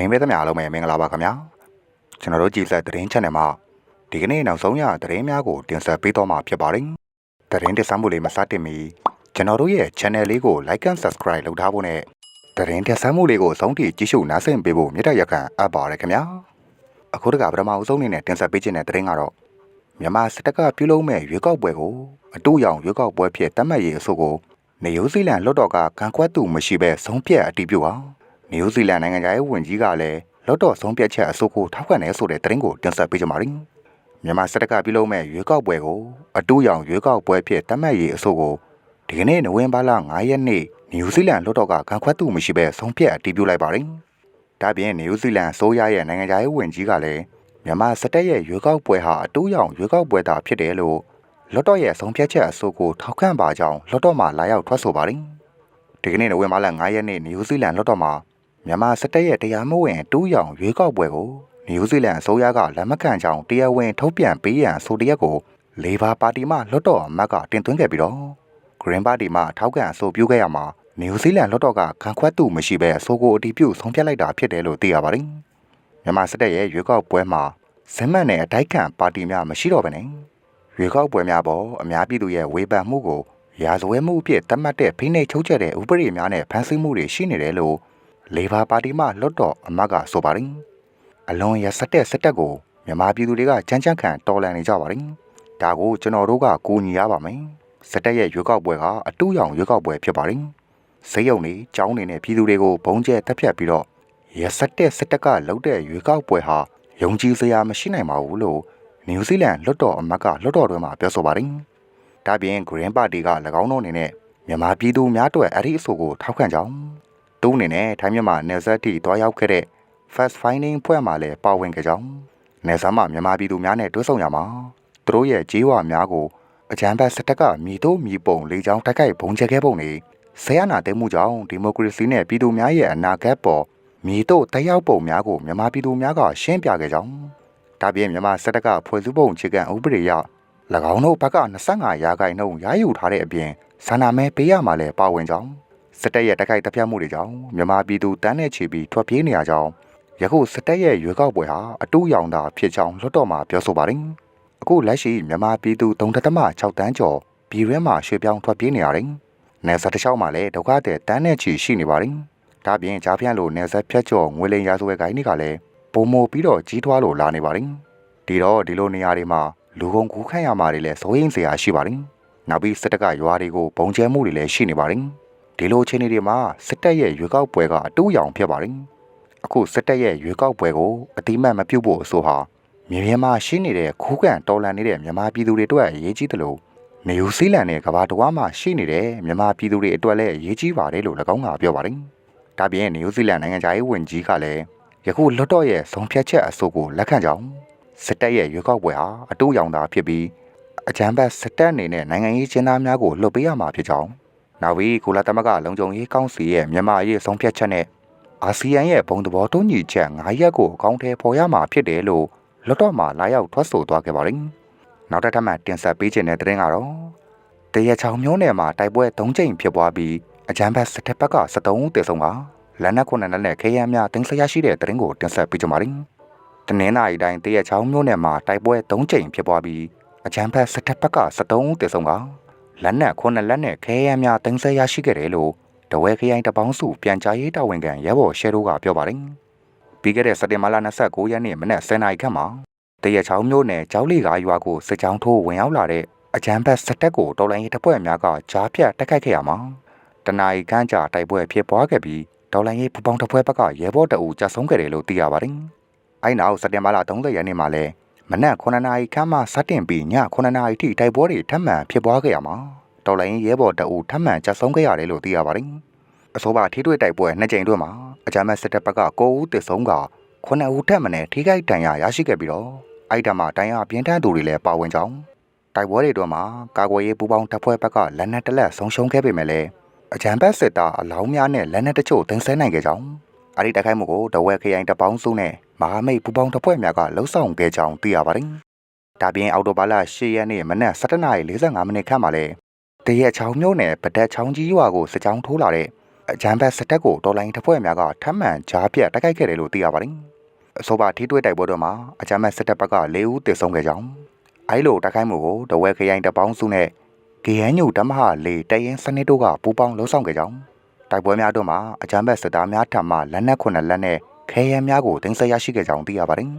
သတင်းပေးသမျှအားလုံးပဲမင်္ဂလာပါခင်ဗျာကျွန်တော်တို့ကြည်ဆက်သတင်း channel မှာဒီကနေ့နောက်ဆုံးရသတင်းများကိုတင်ဆက်ပေးတော့မှာဖြစ်ပါတယ်သတင်းတင်ဆက်မှုလေးမစတင်မီကျွန်တော်တို့ရဲ့ channel လေးကို like and subscribe လုပ်ထားဖို့နဲ့သတင်းတင်ဆက်မှုလေးကိုဆုံးထိကြည့်ရှုနားဆင်ပေးဖို့မြတ်တရခံအပ်ပါတယ်ခင်ဗျာအခုတကပထမအဆုံးအနေနဲ့တင်ဆက်ပေးခြင်းတဲ့သတင်းကတော့မြန်မာစစ်တပ်ကပြုလုပ်မဲ့ရွေးကောက်ပွဲကိုအတူရောင်ရွေးကောက်ပွဲဖြစ်တတ်မှတ်ရေးအဆိုကိုနေယူဇီလန်လွတ်တော်ကခံကွက်သူမရှိဘဲဆုံးဖြတ်အတည်ပြုအောင် နယူးဇီလန်နိုင်ငံသားရဲ့ဝန်ကြီးကလည်းလော့တော့ဆုံးဖြတ်ချက်အဆိုကိုထောက်ခံတယ်ဆိုတဲ့သတင်းကိုတင်ဆက်ပေးကြပါမယ်။မြန်မာစစ်တပ်ကပြုလုပ်မဲ့ရွေးကောက်ပွဲကိုအတူရောင်ရွေးကောက်ပွဲဖြစ်တတ်မှတ်ရေးအဆိုကိုဒီကနေ့နိုဝင်ဘာလ9ရက်နေ့နယူးဇီလန်လော့တော့ကခံခွက်သူမရှိဘဲဆုံးဖြတ်အတည်ပြုလိုက်ပါတယ်။ဒါပြင်နယူးဇီလန်ဆိုးရရဲ့နိုင်ငံသားရဲ့ဝန်ကြီးကလည်းမြန်မာစစ်တပ်ရဲ့ရွေးကောက်ပွဲဟာအတူရောင်ရွေးကောက်ပွဲသာဖြစ်တယ်လို့လော့တော့ရဲ့ဆုံးဖြတ်ချက်အဆိုကိုထောက်ခံပါကြောင်းလော့တော့မှလာရောက်ထွက်ဆိုပါတယ်။ဒီကနေ့နိုဝင်ဘာလ9ရက်နေ့နယူးဇီလန်လော့တော့မှာ မြန်မာစစ်တပ်ရဲ့တရားမဝင်တူးရောင်ရွေးကောက်ပွဲကိုနယူးဇီလန်အစိုးရကလက်မခံကြောင်းတရားဝင်ထုတ်ပြန်ပေးရန်ဆိုတရက်ကိုလေဘာပါတီမှလွတ်တော်အမတ်ကတင်သွင်းခဲ့ပြီးတော့ဂရင်းပါတီမှထောက်ခံအဆိုပြုခဲ့ရမှာနယူးဇီလန်လွတ်တော်ကခံခွက်သူမရှိဘဲအဆိုကိုအတီးပြုဆုံးဖြတ်လိုက်တာဖြစ်တယ်လို့သိရပါတယ်။မြန်မာစစ်တပ်ရဲ့ရွေးကောက်ပွဲမှာဇင်မတ်နဲ့အတိုက်ခံပါတီများမရှိတော့ဘဲနဲ့ရွေးကောက်ပွဲများပေါ်အများပြည်သူရဲ့ဝေဖန်မှုကိုရာဇဝဲမှုအဖြစ်သတ်မှတ်တဲ့ဖိနှိပ်ချုပ်ချက်တဲ့ဥပဒေများနဲ့ဖန်ဆီးမှုတွေရှိနေတယ်လို့ လေဘာပါတီမှလွတ်တော်အမတ်ကဆိုပါတယ်။အလွန်ရစက်တဲ့စစ်တပ်ကိုမြန်မာပြည်သူတွေကကြမ်းကြမ်းခံတော်လှန်နေကြပါတယ်။ဒါကိုကျွန်တော်တို့ကကူညီရပါမယ်။စစ်တပ်ရဲ့ရွေးကောက်ပွဲကအတူရောင်ရွေးကောက်ပွဲဖြစ်ပါတယ်။စိတ်ယုံနေကြောင်းနေနဲ့ပြည်သူတွေကိုဘုံကျဲတက်ဖြတ်ပြီးတော့ရစက်တဲ့စစ်တပ်ကလှုပ်တဲ့ရွေးကောက်ပွဲဟာယုံကြည်စရာမရှိနိုင်ပါဘူးလို့နယူးဇီလန်လွတ်တော်အမတ်ကလွတ်တော်တွင်မှာပြောဆိုပါတယ်။ဒါပြင် Green Party က၎င်းတို့အနေနဲ့မြန်မာပြည်သူများအတွက်အဲ့ဒီအဆိုကိုထောက်ခံကြောင်း သူ့အနေနဲ့ထိုင်းမြန်မာနယ်စပ်ထိတွားရောက်ခဲ့တဲ့ Fast Finding ဖွဲ့မှလည်းပါဝင်ခဲ့ကြောင်းနယ်စပ်မှာမြန်မာပြည်သူများနဲ့တွေ့ဆုံရမှာသူတို့ရဲ့ကြေးဝါများကိုအကြမ်းဖက်စစ်တပ်ကမြည်တို့မြည်ပုံလေးချောင်းတိုက်ခိုက်ဘုံကျဲခဲ့ပုံတွေဆရာနာတဲမှုကြောင့်ဒီမိုကရေစီနဲ့ပြည်သူများရဲ့အနာဂတ်ပေါ်မြည်တို့တက်ရောက်ပုံများကိုမြန်မာပြည်သူများကရှင်းပြခဲ့ကြောင်းဒါပြင်မြန်မာစစ်တပ်ကဖွဲ့စည်းပုံခြေကံဥပဒေအရ၎င်းတို့ဘက်က25ရာခိုင်နှုန်းရယူထားတဲ့အပြင်ဇာနာမဲပေးရမှာလည်းပါဝင်ကြောင်း စစ်တပ်ရဲ့တိုက်ခိုက်တပ်ဖြတ်မှုတွေကြောင့်မြန်မာပြည်သူတန်းနဲ့ချီပြီးထွက်ပြေးနေရကြောင်းယခုစစ်တပ်ရဲ့ရွေးကောက်ပွဲဟာအတူရောင်တာဖြစ်ကြောင်းလွှတ်တော်မှာပြောဆိုပါတယ်။အခုလက်ရှိမြန်မာပြည်သူ3.6တန်းကျော်ပြည်ရဲမှာရွှေ့ပြောင်းထွက်ပြေးနေရတယ်။နယ်စပ်တစ်လျှောက်မှာလည်းဒုက္ခသည်တန်းနဲ့ချီရှိနေပါတယ်။ဒါပြင်ကြားပြန့်လို့နယ်စပ်ဖြတ်ကျော်ငွေလိမ်ရာဇဝဲကိုင်းတွေကလည်းပုံမိုပြီးတော့ကြီးထွားလို့လာနေပါတယ်။ဒီတော့ဒီလိုနေရာတွေမှာလူကုန်ကူးခန့်ရမှာတွေလည်းစိုးရိမ်စရာရှိပါတယ်။နောက်ပြီးစစ်တပ်ကရွာတွေကိုပုံကျဲမှုတွေလည်းရှိနေပါတယ်။ ဒီလိုအခြေအနေတွေမှာစစ်တပ်ရဲ့ရွေးကောက်ပွဲကအတူရောင်ဖြစ်ပါတယ်။အခုစစ်တပ်ရဲ့ရွေးကောက်ပွဲကိုအတိမတ်မပြုတ်ဖို့အဆိုဟာမြေပြင်မှာရှိနေတဲ့ခိုးကန်တော်လန်နေတဲ့မြန်မာပြည်သူတွေအတွက်အရေးကြီးတယ်လို့နေယူဇီလန်နဲ့ကမ္ဘာတော်မှာရှိနေတဲ့မြန်မာပြည်သူတွေအတွက်လည်းအရေးကြီးပါတယ်လို့၎င်းကပြောပါတယ်။ဒါပြင်နေယူဇီလန်နိုင်ငံသားရေးဝန်ကြီးကလည်းယခုလွတ်တော့ရဲ့ဆုံးဖြတ်ချက်အဆိုကိုလက်ခံကြောင်းစစ်တပ်ရဲ့ရွေးကောက်ပွဲဟာအတူရောင်တာဖြစ်ပြီးအကြမ်းဖက်စစ်တပ်အနေနဲ့နိုင်ငံရေးကျင်းသားများကိုလှုပ်ပေးရမှာဖြစ်ကြောင်း နောက်ပြီးကုလသမဂ္ဂလုံခြုံရေးကောင်စီရဲ့မြန်မာအရေးဆုံးဖြတ်ချက်နဲ့အာဆီယံရဲ့ဘုံသဘောတူညီချက်9ရက်ကိုအကောင့်ထဲပေါ်ရမှာဖြစ်တယ်လို့လွတ်တော်မှာလာရောက်ထွက်ဆိုသွားခဲ့ပါတယ်။နောက်တစ်ထပ်မှတင်ဆက်ပေးခြင်းတဲ့တဲ့ရင်ကတော့တရချောင်မျိုးနယ်မှာတိုက်ပွဲ၃ကြိမ်ဖြစ်ပွားပြီးအကြမ်းဖက်စစ်တပ်ဘက်က73ဦးသေဆုံးကလက်နက်ခုနှစ်လက်နဲ့ခဲယမ်းများတင်ဆက်ရရှိတဲ့တဲ့ရင်ကိုတင်ဆက်ပေးကြပါမယ်။တနင်္လာရီတိုင်းတရချောင်မျိုးနယ်မှာတိုက်ပွဲ၃ကြိမ်ဖြစ်ပွားပြီးအကြမ်းဖက်စစ်တပ်ဘက်က73ဦးသေဆုံးက လက်နက်ခုနှစ်လက်နဲ့ခဲယမ်းများတင်ဆက်ရရှိခဲ့တယ်လို့တဝဲခရိုင်တပေါင်းစုပြန်ကြားရေးတာဝန်ခံရဲဘော်ရှဲတို့ကပြောပါတယ်။ပြီးခဲ့တဲ့စက်တင်ဘာလ29ရက်နေ့မနက်10:00နာရီခန့်မှာတရချောင်းမြို့နယ်ကျောင်းလီကားရွာကိုစစ်ကြောင်းထိုးဝင်ရောက်လာတဲ့အကြမ်းဖက်စစ်တပ်ကိုတော်လိုင်းရေးတပ်ဖွဲ့များကကြားဖြတ်တိုက်ခိုက်ခဲ့ရမှာတနအီခန့်ကြာတိုက်ပွဲဖြစ်ပွားခဲ့ပြီးတော်လိုင်းရေးပူပေါင်းတပ်ဖွဲ့ဘက်ကရဲဘော်တအူကြဆုံးခဲ့တယ်လို့သိရပါတယ်။အဲနောက်စက်တင်ဘာလ30ရက်နေ့မှာလည်း မနက်9နာရီခန့်မှစတင်ပြီးည9နာရီထိတိုက်ပွဲတွေထပ်မံဖြစ်ပွားခဲ့ရမှာတော်လိုင်းရဲဘော်တအူထပ်မံကြဆုံးခဲ့ရတယ်လို့သိရပါတယ်။အဆိုပါထိတွေ့တိုက်ပွဲနှစ်ကြိမ်တွင်မှာအကြမ်းဖက်စစ်တပ်ဘက်က9ဦးသေဆုံးက9ဦးထပ်မံထိခိုက်ဒဏ်ရာရရှိခဲ့ပြီးတော့အဲ့ဒါမှဒဏ်ရာပြင်းထန်သူတွေလည်းပါဝင်ကြောင်းတိုက်ပွဲတွေတွင်မှာကာကွယ်ရေးပူးပေါင်းတပ်ဖွဲ့ဘက်ကလက်နက်တလက်ဆုံးရှုံးခဲ့ပေမဲ့လည်းအကြမ်းဖက်စစ်သားအလောင်းများနဲ့လက်နက်တချို့တင်ဆက်နိုင်ခဲ့ကြောင်းအဲ့ဒီတိုက်ခိုက်မှုကိုတဝဲခရိုင်တပေါင်းစုနဲ့ မဟာမိတ်ပူပေါင်းတပ်ဖွဲ့များကလှုပ်ဆောင်ခဲ့ကြောင်းသိရပါတယ်။ဒါပြင်အော်တိုဘာလ10ရက်နေ့မနက်7:45မိနစ်ခန့်မှာလဲတရက်ချောင်းမျိုးနဲ့ဗဒက်ချောင်းကြီးရွာကိုစစ်ကြောင်းထိုးလာတဲ့အကြမ်းဖက်စစ်တပ်ကိုတော်လိုင်းတပ်ဖွဲ့များကထပ်မံကြားပြတ်တိုက်ခိုက်ခဲ့တယ်လို့သိရပါတယ်အဆိုပါထိတွေ့တိုက်ပွဲတွေမှာအကြမ်းဖက်စစ်တပ်ဘက်က၄ဦးသေဆုံးခဲ့ကြောင်းအဲလိုတိုက်ခိုက်မှုကိုတဝဲခရိုင်တပေါင်းစုနဲ့ KNU ဓမ္မဟာလေတရင်စနစ်တို့ကပူးပေါင်းလှုပ်ဆောင်ခဲ့ကြောင်းတိုက်ပွဲများတို့မှာအကြမ်းဖက်စစ်သားများထံမှလက်နက်ခုနှစ်လက်နဲ့ ခဲယမ်းများကိုတင်ဆက်ရရှိခဲ့ကြောင်းသိရပါတယ်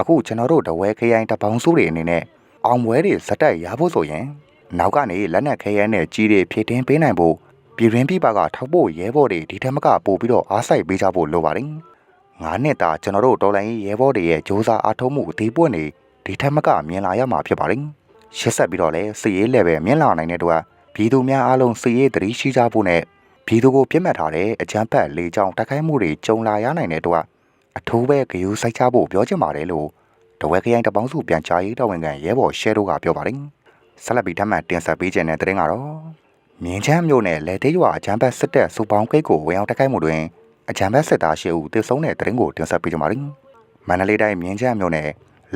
အခုကျွန်တော်တို့တဝဲခရိုင်တပေါင်းစုတွေအနေနဲ့အောင်ပွဲတွေစက်တက်ရဖို့ဆိုရင်နောက်ကနေလက်နက်ခဲယမ်းနဲ့ကြီးတွေဖြည့်တင်းပေးနိုင်ဖို့ပြည်ရင်းပြည်ပကထောက်ဖို့ရဲဘော်တွေဒီထက်မကပို့ပြီးတော့အားစိုက်ပေးကြဖို့လိုပါတယ်ငါးနှစ်တာကျွန်တော်တို့တော်လိုင်းရဲဘော်တွေရဲ့စ조사အားထုတ်မှုအသေးပွင့်နေဒီထက်မကမြင်လာရမှာဖြစ်ပါတယ်ရှစ်ဆက်ပြီးတော့လဲစည်ရေးလည်းပဲမြင်လာနိုင်တဲ့အတွက်ပြည်သူများအားလုံးစည်ရေးတတိရှိကြဖို့နဲ့ ပြည်သူကိုပြစ်မှတ်ထားတဲ့အကြမ်းဖက်လေကြောင်းတိုက်ခိုက်မှုတွေကြုံလာရနိုင်တဲ့အတွက်အထူးပဲဂယုစိုက်ချဖို့ပြောချင်ပါတယ်လို့တဝဲခရိုင်တပေါင်းစုပြန်ချရေးတော်ဝင်ခံရဲဘော်ရှဲတို့ကပြောပါတယ်ဆက်လက်ပြီးထပ်မံတင်ဆက်ပေးခြင်းတဲ့တဲ့ရင်ကတော့မြင်းချမ်းမြို့နယ်လေသေးရွာအကြမ်းဖက်စစ်တပ်စုပေါင်းကိတ်ကိုဝင်ရောက်တိုက်ခိုက်မှုတွင်အကြမ်းဖက်စစ်သားရှစ်ဦးသေဆုံးတဲ့တဲ့ရင်ကိုတင်ဆက်ပေးကြပါမယ်မန္တလေးတိုင်းမြင်းချမ်းမြို့နယ်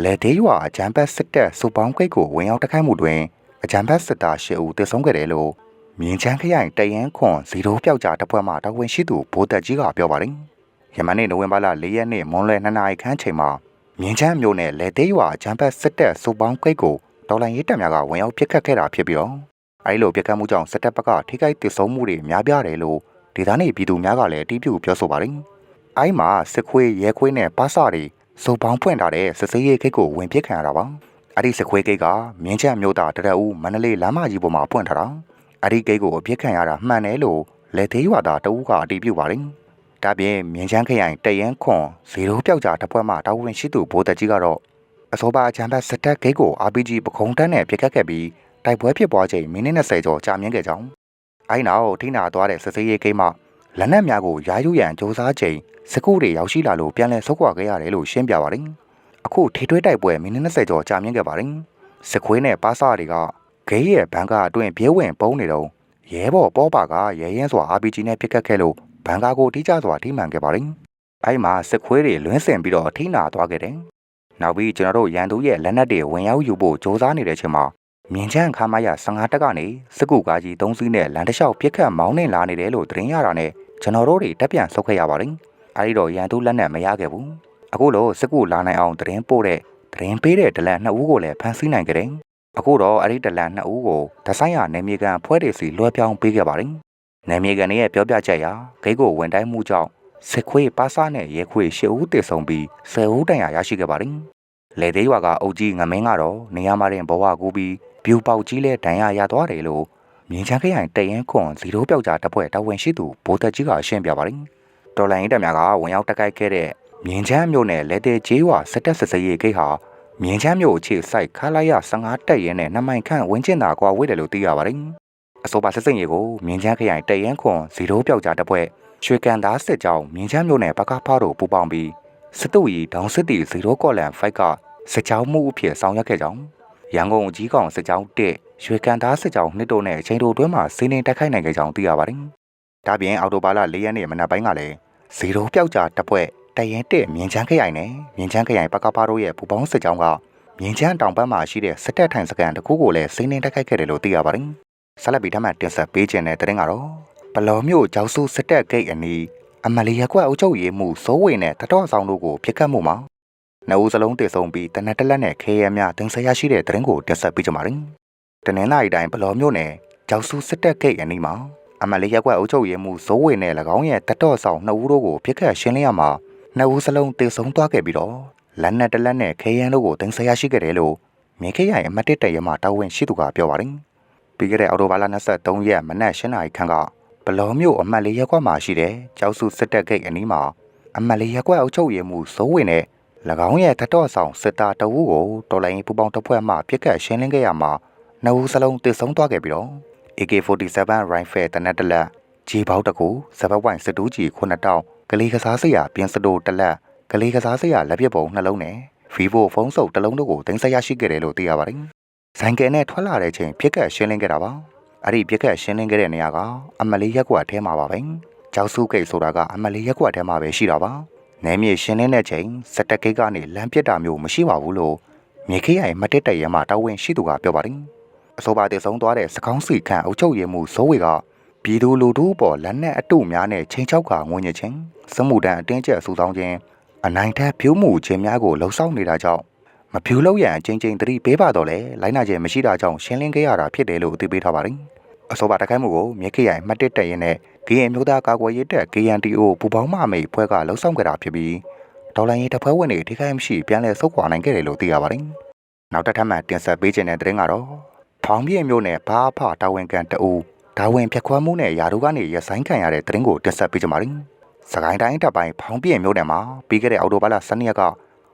လေသေးရွာအကြမ်းဖက်စစ်တပ်စုပေါင်းကိတ်ကိုဝင်ရောက်တိုက်ခိုက်မှုတွင်အကြမ်းဖက်စစ်သားရှစ်ဦးသေဆုံးခဲ့တယ်လို့ မြင်းချမ်းခရိုင်တရန်ခွန်ဇီရိုပျောက်ကြားတပ်ဖွဲ့မှတာဝန်ရှိသူဘိုးသက်ကြီးကပြောပါတယ်ယမနေ့နိုဝင်ဘာလ၄ရက်နေ့မွန်းလွဲ2နာရီခန့်ချိန်မှာမြင်းချမ်းမြို့နယ်လေသေးရွာအကြမ်းဖက်စစ်တပ်စုပေါင်းကိတ်ကိုတော်လိုင်းရေးတပ်များကဝင်ရောက်ပစ်ခတ်ခဲ့တာဖြစ်ပြီးတော့အဲဒီလိုပစ်ခတ်မှုကြောင့်စစ်တပ်ဘက်ကထိခိုက်ဒေဆုံးမှုတွေများပြားတယ်လို့ဒေသနေပြည်သူများကလည်းအတည်ပြုပြောဆိုပါတယ်။အဲဒီမှာစစ်ခွေးရဲခွေးနဲ့ပါစာတွေစုပေါင်းဖွင့်ထားတဲ့စစ်စေးရေးဂိတ်ကိုဝင်ပစ်ခံရတာပါ။အဲဒီစစ်ခွေးဂိတ်ကမြင်းချမ်းမြို့သားတရက်ဦးမန္တလေးလမ်းမကြီးပေါ်မှာဖွင့်ထားတာ။ အဲဒီဂိတ်ကိုအပြစ်ခံရတာမှန်တယ်လို့လက်သေးရွာသားတဦးကအတည်ပြုပါတယ်။ဒါပြင်မြင်းချမ်းခရိုင်တရန်ခွန်ဇီရိုပျောက်ကြားတပ်ဖွဲ့မှတာဝန်ရှိသူဗိုလ်တပ်ကြီးကတော့အစောပါအချမ်းဘတ်စစ်တပ်ဂိတ်ကို RPG ပခုံးတန်းနဲ့ပြစ်ခတ်ခဲ့ပြီးတိုက်ပွဲဖြစ်ပွားချိန်မိနစ်20ကျော်ကြာမြင့်ခဲ့ကြောင်းအဲဒီနောက်ထိနာသွားတဲ့စစ်စေးရေးဂိတ်မှလက်နက်များကိုယာယုရန်စ조사ချိန်စကူတွေရောက်ရှိလာလို့ပြန်လည်ဆုတ်ခွာခဲ့ရတယ်လို့ရှင်းပြပါတယ်။အခုထိထွေးတိုက်ပွဲမိနစ်20ကျော်ကြာမြင့်ခဲ့ပါတယ်။စခွေးနဲ့ပါစာတွေက ဂိတ်ရဲ့ဘန်ကာအတွင်းပြဲဝင်ပုံးနေတော့ရဲဘော်ပေါ်ပါကရဲရင်စွာ RPG နဲ့ပစ်ခတ်ခဲ့လို့ဘန်ကာကိုထိကျစွာထိမှန်ခဲ့ပါတယ်။အဲဒီမှာစခွေးတွေလွင်းစင်ပြီးတော့ထိနာသွားခဲ့တယ်။နောက်ပြီးကျွန်တော်တို့ရန်သူရဲ့လက်နက်တွေဝင်ရောက်ယူဖို့စ조사နေတဲ့ချိန်မှာမြင်းချမ်းခါမရ15တက်ကနေစကုကားကြီး3စီးနဲ့လမ်းတစ်လျှောက်ပြစ်ခတ်မောင်းနှင်လာနေတယ်လို့သတင်းရတာနဲ့ကျွန်တော်တို့တွေတက်ပြန်ဆုတ်ခဲ့ရပါတယ်။အဲဒီတော့ရန်သူလက်နက်မရခဲ့ဘူး။အခုလို့စကုလာနိုင်အောင်သတင်းပို့တဲ့သတင်းပေးတဲ့ဒလန်နှစ်ဦးကိုလည်းဖမ်းဆီးနိုင်ကြတယ်။ အခုတော့အဲဒီဒလန်နှစ်ဦးကိုဒဆိုင်ရနေမြေကန်ဖွဲတွေစီလွှဲပြောင်းပေးခဲ့ပါတယ်။နေမြေကန်ရဲ့ပြောပြချက်အရဂိတ်ကိုဝင်တိုင်းမှုကြောင့်စစ်ခွေးပါစာနဲ့ရဲခွေရှစ်ဦးတည်ဆုံပြီးဆယ်ဦးတန်ရာရရှိခဲ့ပါတယ်။လေသေးရွာကအုပ်ကြီးငမင်းကတော့နေရာမှာတင်ဘဝကူပြီးပြူပေါက်ကြီးလဲဒဏ်ရာရသွားတယ်လို့မြင်းချမ်းခရိုင်တရင်ခွန်ဇီရိုပျောက်ကြားတပ်ဖွဲ့တာဝန်ရှိသူဘိုးသက်ကြီးကရှင်းပြပါတယ်။တော်လိုင်းတပ်များကဝင်ရောက်တိုက်ခိုက်ခဲ့တဲ့မြင်းချမ်းမြို့နယ်လက်တဲ့ကျေးရွာစစ်တပ်စစ်စရေးဂိတ်ဟာ မြင်းချမ်းမြို့အခြေစိုက်ခလာရ15တက်ရဲနဲ့နှမိုင်ခန့်ဝင်းကျင်သာကွာဝေးတယ်လို့သိရပါတယ်။အဆိုပါစစ်စင်ရေးကိုမြင်းချမ်းခရိုင်တရင်ခွန်ဇီရိုပျောက်ကြားတပ်ဖွဲ့ရွှေကန်သားစစ်ကြောင်းမြင်းချမ်းမြို့နယ်ပကဖားတို့ပူးပေါင်းပြီးစစ်တူရီဒေါင်းစစ်တီဇီရိုကော့လန်ဖိုက်ကစစ်ကြောင်းမှုအဖြစ်ဆောင်ရွက်ခဲ့ကြောင်းရန်ကုန်ကြီးကောင်စစ်ကြောင်း1ရွှေကန်သားစစ်ကြောင်းနှစ်တို့နဲ့ချိန်တိုတွင်းမှာစီးနေတိုက်ခိုက်နိုင်ခဲ့ကြောင်းသိရပါတယ်။ဒါပြင်အော်တိုဘာလ၄ရက်နေ့မနက်ပိုင်းကလည်းဇီရိုပျောက်ကြားတပ်ဖွဲ့ တရင်တက်မြင်းချမ်းခရိုင်နဲ့မြင်းချမ်းခရိုင်ပကဖားတို့ရဲ့ပူပေါင်းစစ်ကြောင်းကမြင်းချမ်းတောင်ဘက်မှာရှိတဲ့စစ်တပ်ထိုင်စကန်တစ်ခုကိုလည်းစီးနေတိုက်ခိုက်ခဲ့တယ်လို့သိရပါတယ်။ဆက်လက်ပြီးထပ်မံတင်ဆက်ပေးခြင်းတဲ့တဲ့ရင်ကတော့ဘလော်မျိုးကျောက်စုစစ်တပ်ဂိတ်အနီးအမလီရက်ကွက်အုပ်ချုပ်ရေးမှုစိုးဝေနဲ့တတော်ဆောင်တို့ကိုပြစ်ခတ်မှုမှာနှစ်ဦးစလုံးတည်ဆုံပြီးတနက်တလက်နဲ့ခဲရဲများတင်ဆက်ရရှိတဲ့တဲ့ရင်ကိုတင်ဆက်ပေးကြပါမယ်။တနင်္လာရီတိုင်းဘလော်မြို့နယ်ကျောက်စုစစ်တပ်ဂိတ်အနီးမှာအမလီရက်ကွက်အုပ်ချုပ်ရေးမှုစိုးဝေနဲ့၎င်းရဲ့တတော်ဆောင်နှစ်ဦးတို့ကိုပြစ်ခတ်ရှင်းလင်းရမှာ နှစ်ဦးစလုံးတည်ဆုံသွားခဲ့ပြီးတော့လက်နက်တလက်နဲ့ခဲရန်တို့ကိုတင်ဆက်ရရှိခဲ့တယ်လို့မြေခေရိုင်အမတ်တစ်တရမှာတာဝန်ရှိသူကပြောပါတယ်။ပြီးခဲ့တဲ့အော်တိုဘာလ23ရက်မနက်၈နာရီခန့်ကဘလော်မြို့အမတ်လေးရက်ကွက်မှာရှိတဲ့ကျောက်စုစစ်တပ်ဂိတ်အနီးမှာအမတ်လေးရက်ကွက်အုပ်ချုပ်ရေးမှုစိုးဝေနဲ့၎င်းရဲ့တတော်ဆောင်စစ်သားတအုပ်ကိုတော်လိုင်းပူပေါင်းတပ်ဖွဲ့မှပြစ်ခတ်ရှင်းလင်းခဲ့ရမှာနှစ်ဦးစလုံးတည်ဆုံသွားခဲ့ပြီးတော့ AK47 rifle တနက်တလက် ဂျီပေါက်တကူစပတ်ဝိုင်စစ်တူးကြီး9တောင်းကလေးကစားစရာပြင်စတိုတလက်ကလေးကစားစရာလက်ပစ်ပုံနှလုံးနဲ့ Vivo ဖုန်းစုပ်တစ်လုံးတို့ကိုတင်ဆက်ရရှိခဲ့တယ်လို့သိရပါတယ်။ဇိုင်ကယ်နဲ့ထွက်လာတဲ့ချိန်ပြစ်ကတ်ရှင်းလင်းခဲ့တာပါ။အဲ့ဒီပြစ်ကတ်ရှင်းလင်းခဲ့တဲ့နေရာကအမလေးရက်ကွက်ထဲမှာပါပဲ။ကျောက်စုကိတ်ဆိုတာကအမလေးရက်ကွက်ထဲမှာပဲရှိတာပါ။နယ်မြေရှင်းလင်းတဲ့ချိန်စက်တက်ကိတ်ကနေလမ်းပြစ်တာမျိုးမရှိပါဘူးလို့မြေခေးရိုင်မတက်တရရမှာတာဝန်ရှိသူကပြောပါတယ်။အဆိုပါတည်ဆုံးသွားတဲ့စကောင်းစီခန့်အုပ်ချုပ်ရေးမှုဇိုးဝေက ပြည်သူလူထုပေါ်လက်နက်အတုများနဲ့ချင်းချောက်ကငွေညစ်ခြင်းစမှုတန်အတင်းကျပ်ဆူဆောင်းခြင်းအနိုင်ထက်ဖြိုးမှုခြင်းများကိုလှုံ့ဆော်နေတာကြောင့်မဖြူလို့ရန်အချင်းချင်းသတိပေးပါတော့လေလိုက်နာခြင်းမရှိတာကြောင့်ရှင်းလင်းခဲ့ရတာဖြစ်တယ်လို့အသိပေးထားပါတယ်အဆိုပါတခိုင်းမှုကိုမြက်ခရိုင်မှတ်တစ်တက်ရင်နဲ့ KN မျိုးသားကာကွယ်ရေးတပ် KNTO ပူပေါင်းမအမိတ်ဖွဲ့ကလှုံ့ဆော်ခဲ့တာဖြစ်ပြီးဒေါ်လာရေးတပ်ဖွဲ့ဝင်တွေထိခိုက်မရှိပြန်လည်ဆုတ်ခွာနိုင်ခဲ့တယ်လို့သိရပါတယ်နောက်တစ်ထပ်မှတင်ဆက်ပေးခြင်းတဲ့သတင်းကတော့ဖောင်ပြည့်မျိုးနဲ့ဘာဖတာဝန်ခံတအူ ဒါဝင်ဖြတ်ခွားမှုနဲ့ယာတို့ကနေရဆိုင်ခံရတဲ့သတင်းကိုတင်ဆက်ပေးကြပါမယ်။စကိုင်းတိုင်းတပ်ပိုင်းဖောင်ပြည့်မျိုးနယ်မှာပြီးခဲ့တဲ့အောက်တိုဘာလ12ရက်က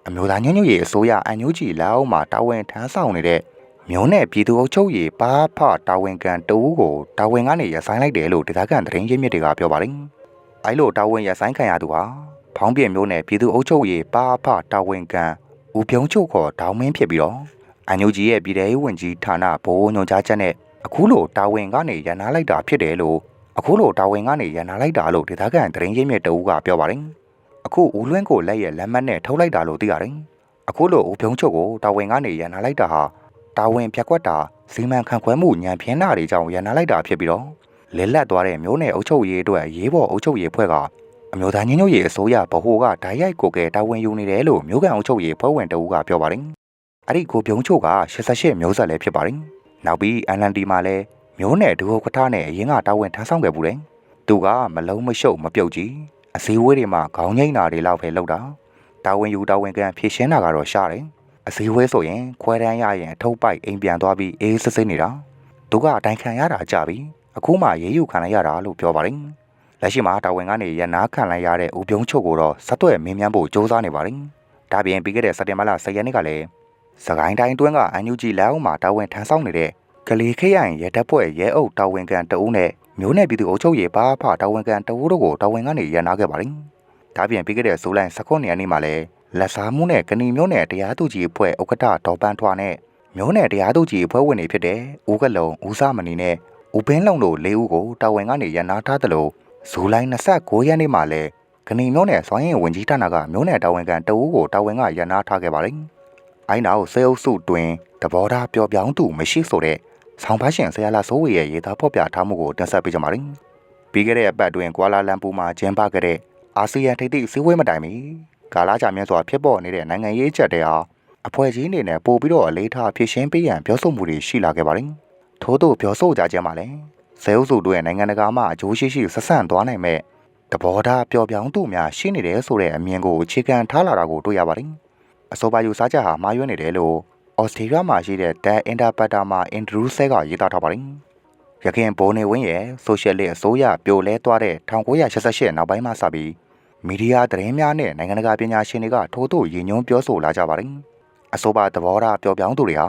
အမျိုးသားညွန့်ညွန့်ရေးအစိုးရအန်ယူဂျီလက်အောက်မှာတာဝန်ထမ်းဆောင်နေတဲ့မျိုးနယ်ပြည်သူ့အုပ်ချုပ်ရေးဘာဖတာဝန်ခံတအူကိုတာဝန်ကနေရဆိုင်လိုက်တယ်လို့ဒေသခံသတင်းရင်းမြစ်တွေကပြောပါတယ်။အဲလိုတာဝန်ရဆိုင်ခံရသူဟာဖောင်ပြည့်မျိုးနယ်ပြည်သူ့အုပ်ချုပ်ရေးဘာဖတာဝန်ခံဦးပြုံးချုပ်ခေါ်ဒေါင်းမင်းဖြစ်ပြီးတော့အန်ယူဂျီရဲ့ပြည်ထောင်ရေးဝန်ကြီးဌာနဘိုးညွှန်ကြားချက်နဲ့ အခုလိုတာဝန်ကနေရန်နာလိုက်တာဖြစ်တယ်လို့အခုလိုတာဝန်ကနေရန်နာလိုက်တာလို့ဒေသခံသတင်းရင်းမြစ်တအူးကပြောပါတယ်။အခုဦးလွင်းကိုလက်ရဲ့လက်မှတ်နဲ့ထုတ်လိုက်တာလို့သိရတယ်။အခုလိုဦးဖြုံးချုပ်ကိုတာဝန်ကနေရန်နာလိုက်တာဟာတာဝန်ပြက်ကွက်တာစီမံခန့်ခွဲမှုညံပြင်းတာတွေကြောင့်ရန်နာလိုက်တာဖြစ်ပြီးတော့လဲလက်သွားတဲ့မျိုးနယ်အုပ်ချုပ်ရေးအတွက်ရေးပေါ်အုပ်ချုပ်ရေးဖွဲ့ကအမျိုးသားညညရေးအစိုးရဗဟိုကဓာတ်ရိုက်ကိုကဲတာဝန်ယူနေတယ်လို့မျိုးကန်အုပ်ချုပ်ရေးဖွဲ့ဝင်တအူးကပြောပါတယ်။အဲ့ဒီကိုပြုံးချုပ်က88မျိုးဆက်လည်းဖြစ်ပါတယ်။ နောက်ပြီး NLD မှာလည်းမျိုးနယ်ဒုက္ကဋ္ဌနဲ့အရင်ကတာဝန်ထမ်းဆောင်ခဲ့ဘူးတယ်။သူကမလုံးမရှုပ်မပြုတ်ကြီးအစည်းအဝေးတွေမှာခေါင်းငိမ့်တာတွေလောက်ပဲလုပ်တာ။တာဝန်ယူတာဝန်ခံဖြည့်ရှင်းတာကတော့ရှားတယ်။အစည်းအဝေးဆိုရင်ခွဲတန်းရရင်အထုပ်ပိုက်အိမ်ပြန်သွားပြီးအေးစစ်စစ်နေတာ။သူကအတိုင်းခံရတာကြပြီ။အခုမှရေးယူခံလိုက်ရတာလို့ပြောပါတယ်။လက်ရှိမှာတာဝန်ကနေရနာခံလိုက်ရတဲ့ဦးပြုံးချုပ်ကိုတော့ဆက်သွယ်မင်းမြန်းဖို့စ조사နေပါတယ်။ဒါပြင်ပြီးခဲ့တဲ့စက်တင်ဘာလ10ရက်နေ့ကလည်း စကိုင်းတိုင်းတွင်းကအန်ယူဂျီလက်အောက်မှာတာဝန်ထမ်းဆောင်နေတဲ့ကလေးခရိုင်ရဲတပ်ဖွဲ့ရဲအုပ်တာဝန်ခံတအုပ်နဲ့မျိုးနယ်ပြည်သူ့အုပ်ချုပ်ရေးပါဖတာဝန်ခံတအုပ်တို့ကိုတာဝန်ကနေရန်နာခဲ့ပါတယ်။ဒါပြင်ပြီးခဲ့တဲ့ဇူလိုင်19ရက်နေ့မှာလည်းလက်စားမှုနဲ့ကဏီမျိုးနယ်တရားသူကြီးအဖွဲ့ဥက္ကဋ္ဌဒေါ်ပန်းထွားနဲ့မျိုးနယ်တရားသူကြီးအဖွဲ့ဝင်တွေဖြစ်တဲ့ဦးကလုံဦးစမဏီနဲ့ဦးပင်းလုံတို့၄ဦးကိုတာဝန်ကနေရန်နာထားသလိုဇူလိုင်29ရက်နေ့မှာလည်းကဏီမျိုးနယ်စွမ်းရင်ဝင်ကြီးဌာနကမျိုးနယ်တာဝန်ခံတအုပ်ကိုတာဝန်ကရန်နာထားခဲ့ပါတယ်။ အိုင်းနောက်စေအုပ်စုတွင်တဘောထားပျော်ပြောင်းသူမရှိဆိုတဲ့ဆောင်းဖားရှင်ဆရာလာစိုးဝေရဲ့ရေးသားဖော်ပြထားမှုကိုတင်ဆက်ပေးကြပါမယ်။ပြီးခဲ့တဲ့အပတ်တွင်ကွာလာလမ်ပူမှာကျင်းပခဲ့တဲ့အာဆီယံထိပ်သီးစည်းဝေးမတိုင်မီကာလာချမြတ်စွာဖြစ်ပေါ်နေတဲ့နိုင်ငံရေးချက်တွေဟာအဖွဲ့ကြီးအနေနဲ့ပို့ပြီးတော့အလေးထားဖြည့်ရှင်းပေးရန်ပြောဆိုမှုတွေရှိလာခဲ့ပါတယ်။ထို့သို့ပြောဆိုကြခြင်းမှာလည်းဇဲအုပ်စုတို့ရဲ့နိုင်ငံတကာမှအကျိုးရှိရှိဆက်ဆံသွားနိုင်မဲ့တဘောထားပျော်ပြောင်းသူများရှိနေတယ်ဆိုတဲ့အမြင်ကိုအခြေခံထားလာတာကိုတွေ့ရပါတယ်။ အဆိုပါယူဆချက်ဟာမှားယွင်းနေတယ်လို့ဩစတြေးလျမှာရှိတဲ့ The Interpreter မှာ Andrew Sell ကရေးသားထားပါတယ်။ရခိုင်ဘိုးနေဝင်းရဲ့ social လစ်အစိုးရပြိုလဲသွားတဲ့1988နောက်ပိုင်းမှာစပြီးမီဒီယာသတင်းများနဲ့နိုင်ငံတကာပညာရှင်တွေကထိုးထိုးရည်ညွှန်းပြောဆိုလာကြပါတယ်။အဆိုပါသဘောထားပျော်ပြောင်းသူတွေဟာ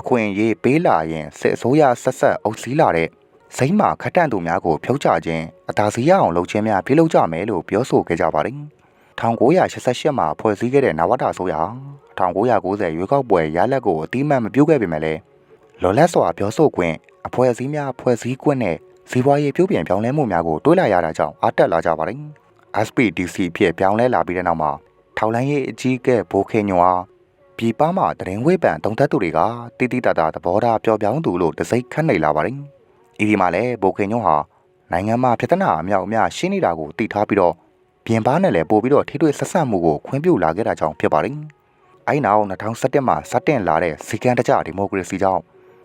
အခွင့်အရေးပေးလာရင်စစ်အစိုးရဆက်ဆက်အုပ်စီးလာတဲ့စိမ့်မာခတ်တန့်သူများကိုဖြုတ်ချခြင်းအသာစီးရအောင်လုပ်ခြင်းများပြုလုပ်ကြမယ်လို့ပြောဆိုခဲ့ကြပါတယ်။ 1988မှာဖွဲ့စည်းခဲ့တဲ့နဝတဆိုရ1990ရွေးကောက်ပွဲရလက်ကိုအတိမတ်မပြုတ်ခဲ့ပေမဲ့လည်းလော်လက်စွာပြောဆိုခွင့်အဖွဲ့အစည်းများဖွဲ့စည်းခွင့်နဲ့စီးပွားရေးပြုပြင်ပြောင်းလဲမှုများကိုတွေးလိုက်ရတာကြောင့်အားတက်လာကြပါတယ်။ SPDC ဖြစ်ပြောင်းလဲလာပြီးတဲ့နောက်မှာထောက်လိုင်းရေးအကြီးအကဲဘိုးခေညွန်အားပြည်ပမှာတရင်ဝေးပံတုံသက်သူတွေကတိတိတတာသဘောထားပျော်ပြောင်းသူလို့တစိမ့်ခတ်နေလာပါတယ်။ဤဒီမှာလည်းဘိုးခေညွန်ဟာနိုင်ငံမှာပြဿနာအမြောက်အများရှင်းနေတာကိုသိထားပြီးတော့ ပြင်ပနဲ့လည်းပို့ပြီးတော့ထိတွေ့ဆက်ဆံမှုကိုခွင့်ပြုလာခဲ့တာကြောင့်ဖြစ်ပါတယ်။အဲဒီနောက်2017မှာစတင်လာတဲ့စီကံတကြဒီမိုကရေစီကြောင့်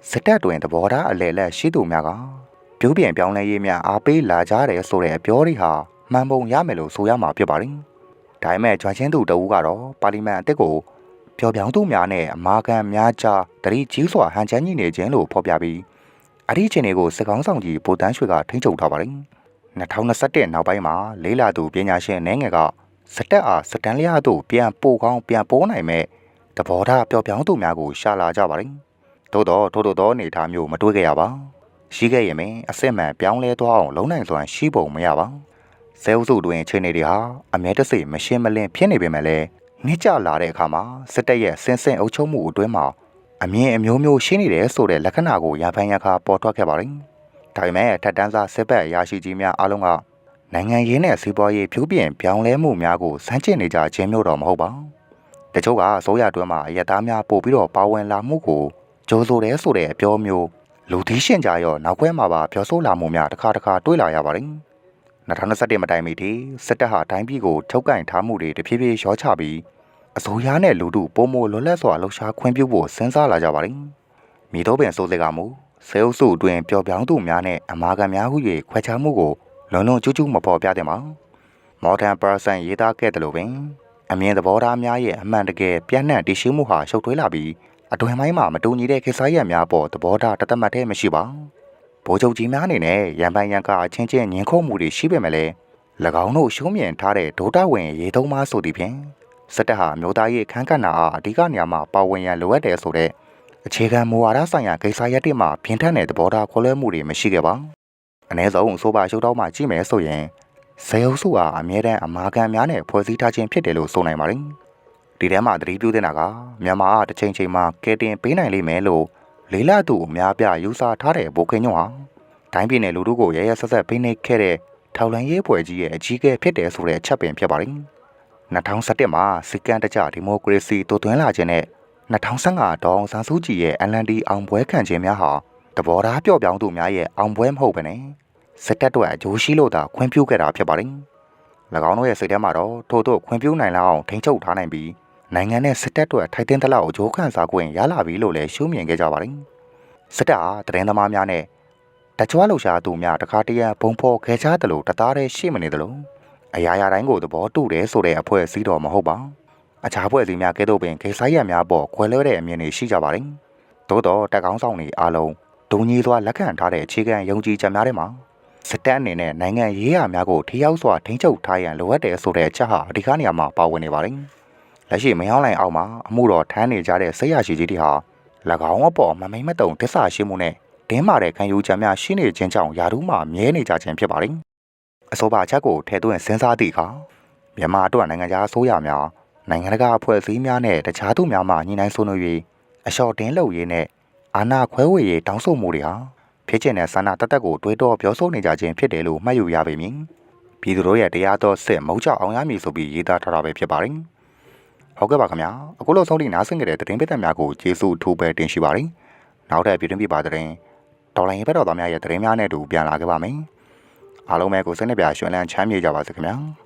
စစ်တပ်တွင်သဘောထားအလဲလက်ရှိသူများကပြုပြင်ပြောင်းလဲရေးများအားပေးလာကြတယ်ဆိုတဲ့အပြောတွေဟာမှန်ပုံရမယ်လို့ဆိုရမှာဖြစ်ပါတယ်။ဒါပေမဲ့ကြွားချင်းသူတဦးကတော့ပါလီမန်အစ်ကိုပျော်ပြောင်းသူများနဲ့အမာခံများကြားတတိကြီးစွာဟန်ချမ်းညီနေခြင်းလို့ဖော်ပြပြီးအဲ့ဒီအခြေအနေကိုစစ်ကောင်းဆောင်ကြီးဗိုလ်တန်းရွှေကထိန်းချုပ်ထားပါတယ်။ 2021နောက်ပိုင်းမှာလေးလာသူပညာရှင်အနေငယ်ကစတက်အားစတန်လျာတို့ပြန်ပို့ကောင်းပြန်ပိုးနိုင်မဲ့သဘောထားပျော်ပြောင်းသူများကိုရှာလာကြပါတယ်။သို့တော့ထို့သောအနေအထားမျိုးမတွေ့ကြရပါ။ရှိခဲ့ရင်ပင်အစစ်မှန်ပြောင်းလဲသွားအောင်လုံးနိုင်စွာရှိပုံမရပါ။ဆဲဥစုတွင်ခြေနေတွေဟာအမြဲတစေမရှင်းမလင်းဖြစ်နေပေမဲ့လည်းနှိကျလာတဲ့အခါမှာစစ်တပ်ရဲ့စင်စင်အုပ်ချုပ်မှုအတွင်းမှာအမြင်အမျိုးမျိုးရှိနေတယ်ဆိုတဲ့လက္ခဏာကိုရဖန်ရခါပေါ်ထွက်ခဲ့ပါတယ်။ ဒါပေမဲ့ထက်တန်းစားစစ်ဘက်ရရှိကြီးများအားလုံးကနိုင်ငံရေးနဲ့စီးပွားရေးဖြူပြင်ပြောင်းလဲမှုများကိုစမ်းကျင်နေကြခြင်းမျိုးတော့မဟုတ်ပါဘူး။တချို့ကအစိုးရတွင်းမှာရသားများပို့ပြီးတော့ပါဝင်လာမှုကိုကြိုးဆိုတယ်ဆိုတဲ့အပြောမျိုးလူသီးရှင်ကြရောနောက်ခွဲမှာပါပြောဆိုလာမှုများတစ်ခါတစ်ခါတွေ့လာရပါတယ်2021မတိုင်မီထိစစ်တပ်ဟာတိုင်းပြည်ကိုထုတ်ကန်ထားမှုတွေတဖြည်းဖြည်းရောချပြီးအစိုးရနဲ့လူထုပုံမလွတ်လပ်စွာလှုပ်ရှားခွင့်ပြုဖို့စဉ်းစားလာကြပါတယ်မိတော့ပင်စိုးစိတ်ကမူ ဆေးအုပ်စုအတွင်းပျော်ပြောင်းသူများနဲ့အမာခံများဟု၍ခွဲခြားမှုကိုလွန်လွန်ကျူးကျူးမပေါ်ပြတဲ့မှာ Modern Person ရေးသားခဲ့တယ်လို့ပင်အမြင်သဘောထားများရဲ့အမှန်တကယ်ပြန့်နှံ့တည်ရှိမှုဟာရှုပ်ထွေးလာပြီးအတွင်ပိုင်းမှာမတူညီတဲ့ခေတ်စားရက်များပေါ်သဘောထားတသက်မှတ်တဲ့မရှိပါဘိုးချုပ်ကြီးများအနေနဲ့ရံပိုင်ရံကအချင်းချင်းညင်ခုန်မှုတွေရှိပေမဲ့လည်း၎င်းတို့ရှုံးမြင်ထားတဲ့ဒုတာဝင်ရေသုံးမဆိုသည်ဖြင့်စစ်တပ်ဟာမျိုးသားရေးခန်းကဏ္ဍအားအဓိကနေရာမှာပါဝင်ရန်လိုအပ်တယ်ဆိုတဲ့ အခြေခံမူဝါဒဆိုင်ရာကိစ္စရပ်တွေမှာပြင်ထက်တဲ့သဘောထားခွဲလွဲမှုတွေမရှိခဲ့ပါအ ਨੇ ဆုံးအဆိုပါရှုပ်တော့မှကြည့်မယ်ဆိုရင်ဇေယုစုဟာအမြဲတမ်းအမာခံများနဲ့ဖွဲ့စည်းထားခြင်းဖြစ်တယ်လို့ဆိုနိုင်ပါတယ်ဒီထဲမှာသတိပြုသင့်တာကမြန်မာကတစ်ချိန်ချိန်မှာကဲတင်ပေးနိုင်လိမ့်မယ်လို့လေးလာသူအများပြယူဆထားတဲ့ဘိုကင်းညွန့်ဟာတိုင်းပြည်နယ်လူထုကိုရရဆက်ဆက်ဖိနှိပ်ခဲ့တဲ့ထောက်လန်ရေးပွဲကြီးရဲ့အကြီးအကဲဖြစ်တယ်ဆိုတဲ့အချက်ပင်ဖြစ်ပါတယ်2017မှာစီကံတကြဒီမိုကရေစီတိုးသွင်းလာခြင်းနဲ့ 2015ဒေါအောင်ဆန်းစုကြည်ရဲ့ LND အောင်ပွဲခံခြင်းများဟာတဘောထားပျော့ပြောင်းသူများရဲ့အောင်ပွဲမဟုတ်ဘဲနဲ့စစ်တပ်တို့အကျိုးရှိလို့သာခွင့်ပြုခဲ့တာဖြစ်ပါတယ်။၎င်းတို့ရဲ့စိတ်ထဲမှာတော့ထို့သို့ခွင့်ပြုနိုင်လောက်အောင်ထိန်းချုပ်ထားနိုင်ပြီးနိုင်ငံနဲ့စစ်တပ်တို့ထိုက်တင်သလောက်အကျိုးခံစား권ရလာပြီလို့လည်းရှုမြင်ခဲ့ကြပါတယ်။စစ်တပ်ဟာတရင်သမားများနဲ့တကြွလှုပ်ရှားသူများတခါတရံဘုံဖော်ခဲချတယ်လို့တသားတည်းရှိမနေသလိုအရာရာတိုင်းကိုသဘောတူတယ်ဆိုတဲ့အဖွဲ့အစည်းတော်မဟုတ်ပါ။ အခြားဖွဲ့စည်းများကဲ့သို့ပင်ခေဆိုင်ရများပေါ်ခွဲလွဲတဲ့အမြင်တွေရှိကြပါတယ်။သို့တော့တက်ကောင်းဆောင်တွေအားလုံးဒုံကြီးစွာလက်ခံထားတဲ့အခြေခံယုံကြည်ချက်များထဲမှာစစ်တပ်အနေနဲ့နိုင်ငံရေးရာများကိုထိရောက်စွာထိန်းချုပ်ထားရန်လိုအပ်တယ်ဆိုတဲ့အချက်ဟာအဓိကနေရာမှာပါဝင်နေပါတယ်။လက်ရှိမယောင်းလိုင်အောက်မှာအမှုတော်ထမ်းနေကြတဲ့ဆက်ရရှိကြီးတွေဟာ၎င်းအပေါ်မမိတ်မတုံတစ္ဆာရှိမှုနဲ့တင်းမာတဲ့ခံယူချက်များရှိနေခြင်းကြောင့်ယာရုမှမြဲနေကြခြင်းဖြစ်ပါတယ်။အဆိုပါချက်ကိုထည့်သွင်းစဉ်းစားသည့်အခါမြန်မာအတွက်နိုင်ငံခြားအစိုးရများ နိုင်ငံတကာအဖွဲ့အစည်းများနဲ့တခြားသူများမှညှိနှိုင်းဆွေးနွေး၍အလျှော့တင်းလုပ်ရေးနဲ့အာဏာခွဲဝေရေးတောင်းဆိုမှုတွေဟာဖြစ်ချင်တဲ့ဆန္ဒတသက်ကိုတွေးတောပြောဆိုနေကြခြင်းဖြစ်တယ်လို့မှတ်ယူရပါမည်။ပြည်သူတို့ရဲ့တရားတော်စစ်မုံချအောင်ရမည်ဆိုပြီးရေးသားထားတာပဲဖြစ်ပါတယ်။ဟုတ်ကဲ့ပါခင်ဗျာ။အခုလို့ဆုံးထိနားဆင်ကြတဲ့သတင်းပေးသက်များကိုကျေးဇူးအထူးပဲတင်ရှိပါတယ်။နောက်ထပ်ပြည်တွင်းပြည်ပသတင်းဒေါ်လာရေးဘက်တော်သားများရဲ့သတင်းများနဲ့အတူပြန်လာခဲ့ပါမယ်။အားလုံးပဲကိုစိတ်နှပြရွှင်လန်းချမ်းမြေ့ကြပါစေခင်ဗျာ။